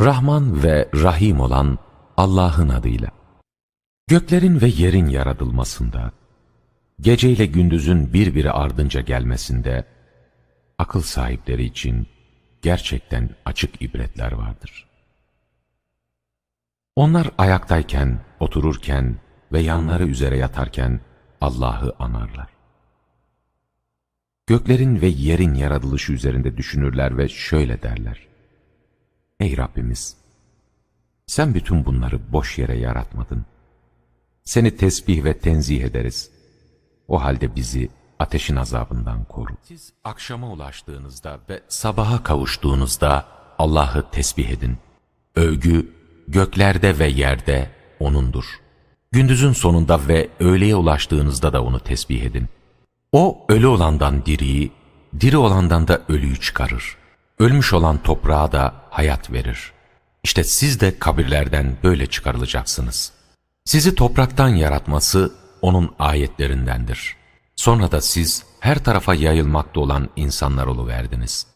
Rahman ve Rahim olan Allah'ın adıyla. Göklerin ve yerin yaratılmasında, geceyle gündüzün birbiri ardınca gelmesinde, akıl sahipleri için gerçekten açık ibretler vardır. Onlar ayaktayken, otururken ve yanları üzere yatarken Allah'ı anarlar. Göklerin ve yerin yaratılışı üzerinde düşünürler ve şöyle derler. Ey Rabbimiz! Sen bütün bunları boş yere yaratmadın. Seni tesbih ve tenzih ederiz. O halde bizi ateşin azabından koru. Siz akşama ulaştığınızda ve sabaha kavuştuğunuzda Allah'ı tesbih edin. Övgü göklerde ve yerde O'nundur. Gündüzün sonunda ve öğleye ulaştığınızda da O'nu tesbih edin. O ölü olandan diriyi, diri olandan da ölüyü çıkarır. Ölmüş olan toprağa da hayat verir. İşte siz de kabirlerden böyle çıkarılacaksınız. Sizi topraktan yaratması O'nun ayetlerindendir. Sonra da siz her tarafa yayılmakta olan insanlar oluverdiniz.